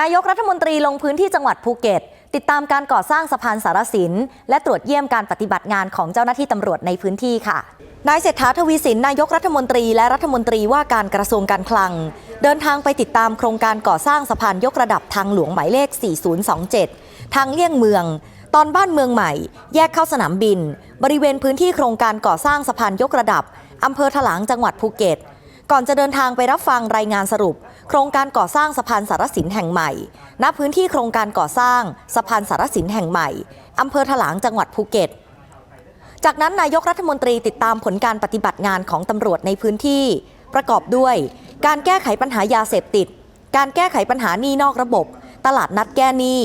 นายกรัฐมนตรีลงพื้นที่จังหวัดภูเก็ต ติดตามการก่อสร้างสะพานสารสิน และตรวจเยี่ยมการปฏิบัติงานของเจ้าหน้าที่ตำรวจในพื้นที่ค่ะ นายเศรษฐาทวีสินนายกรัฐมนตรีและรัฐมนตรีว่าการกระทรวงการคลัง เดินทางไปติดตามโครงการก่อสร้างสะพานยกระดับทางหลวงหมายเลข 4027 ทางเลี่ยงเมือง ตอนบ้านเมืองใหม่ แยกเข้าสนามบิน บริเวณพื้นที่โครงการก่อสร้างสะพานยกระดับอำเภอถลางจังหวัดภูเก็ต ก่อนจะเดินทางไปรับฟังรายงานสรุป โครงการก่อสร้างสะพานสารสินแห่งใหม่ ณ พื้นที่โครงการก่อสร้างสะพานสารสินแห่งใหม่อำเภอถลางจังหวัดภูเก็ต จากนั้นนายกรัฐมนตรีติดตามผลการปฏิบัติงานของตำรวจในพื้นที่ ประกอบด้วย การแก้ไขปัญหายาเสพติด การแก้ไขปัญหาหนี้นอกระบบ ตลาดนัดแก้หนี้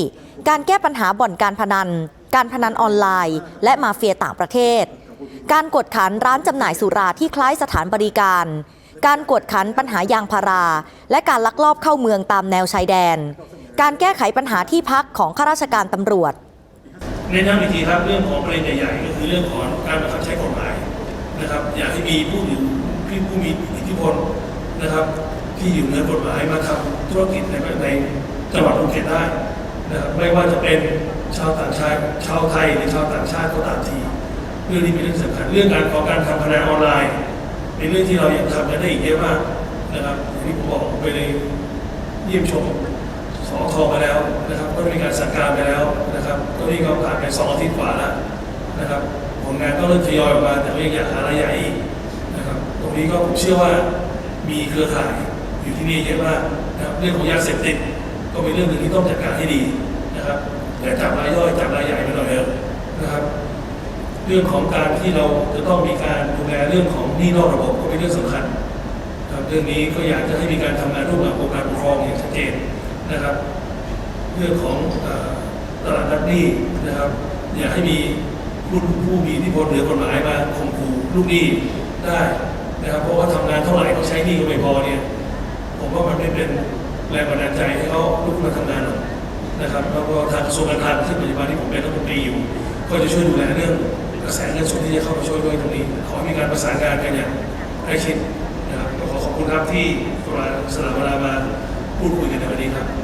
การแก้ปัญหาบ่อนการพนัน การพนันออนไลน์ และมาเฟียต่างประเทศ การกดขันร้านจำหน่ายสุราที่คล้ายสถานบริการ การกวดขันปัญหายางพารา และการลักลอบเข้าเมืองตามแนวชายแดน การแก้ไขปัญหาที่พักของข้าราชการตำรวจในทางวิธีครับเรื่องของประเด็นใหญ่ๆก็คือเรื่องของการบังคับใช้กฎหมายนะครับ อยากให้มีผู้อยู่ผู้ผู้มีอิทธิพลนะครับ ที่อยู่เหนือกฎหมายมาทำธุรกิจในในจังหวัดภูเก็ตได้นะครับไม่ว่าจะเป็นชาวต่างชาติชาวไทยหรือชาวต่างชาติก็ตามทีเรื่องนี้เป็นเรื่องสำคัญเรื่องการขอการทำพนันออนไลน์ เป็นเรื่องที่เรายังทำกันได้อีกเยอะมากนะครับอย่างที่ผมบอกไปในเยี่ยมชมสองทอมาแล้วนะครับก็มีการสั่งการไปแล้วนะครับก็นี่ก็ผ่านไปสองอาทิตย์กว่าแล้วนะครับผลงานก็เริ่มทยอยออกมาแต่ก็ยังอยากหารายใหญ่อีกนะครับตรงนี้ก็ผมเชื่อว่ามีเครือข่ายอยู่ที่นี่เยอะมากนะครับเรื่องของยาเสพติดก็เป็นเรื่องหนึ่งที่ต้องจัดการให้ดีนะครับอย่จับรายย่อยจับรายใหญ่ไปหน่อยเถอะนะครับ เรื่องของการที่เราจะต้องมีการดูแลเรื่องของหนี้นอกระบบก็เป็นเรื่องสำคัญครับเรื่องนี้ก็อยากจะให้มีการทำงานร่วมกับองค์การปกครองอย่างชัดเจนนะครับ เรื่องของอตลาดนัดหนี้นะครับอยากให้มีผู้ผู้มีอิทธิพลเหนือกฎหมายมาข่มขู่ลูกหนี้ได้นะครับเพราะว่าทำงานเท่าไหร่เขาใช้หนี้ก็ไม่พอเนี่ยผมว่ามันไม่เป็นแรงบันดาลใจให้เขาลุกมาทำงานหรอกนะครับแล้วก็ทางกระทรวงการคลังซึ่งปัจจุบันที่ผมเป็นรัฐมนตรีอยู่ ก็จะช่วยดูแลเรื่อง กระแสเงินสดที่จะเข้ามาช่วยด้วยตรงนี้ ขอให้มีการประสานงานกันอย่างใกล้ชิดนะครับก็ขอขอบคุณครับที่กรุณาสละเวลามาพูดคุยกันในวันนี้ครับ